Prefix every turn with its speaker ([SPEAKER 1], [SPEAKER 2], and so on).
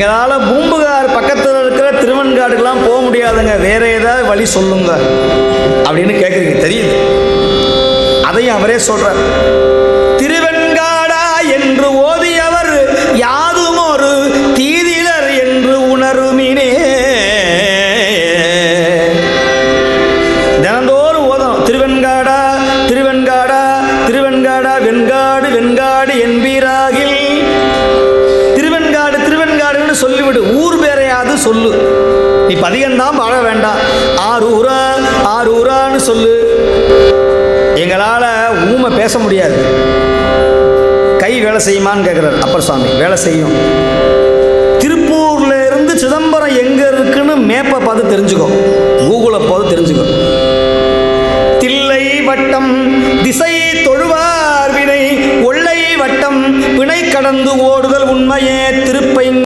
[SPEAKER 1] எங்களால் பூம்புகார் பக்கத்தில் இருக்கிற திருவன்காடுக்கெல்லாம் போக முடியாதுங்க. வேற ஏதாவது வழி சொல்லுங்க. அப்படின்னு கேட்குறீங்க தெரியுது. அதையும் அவரே சொல்கிறார் திருவெண்காடுன்னு சொல்லிவிடு. ஊர் பேரையாவது சொல்லு. நீ பதிகம்தான் வாழ வேண்டாம். ஆறு ஊரா ஆறு ஊரான்னு சொல்லு. எங்களால் ஊமை பேச முடியாது. கை வேலை செய்யுமான்னு கேட்குறாரு அப்பர் சுவாமி வேலை செய்யும். திருப்பூரில் இருந்து சிதம்பரம் எங்கே இருக்குன்னு மேப்பை பார்த்து தெரிஞ்சுக்கோ. கூகுளை பார்த்து தெரிஞ்சுக்கோ. தில்லை வட்டம் திசை தொழுவார் வினை ஒல்லை வட்டம் வினை கடந்து ஓடுதல் உண்மையே திருப்பை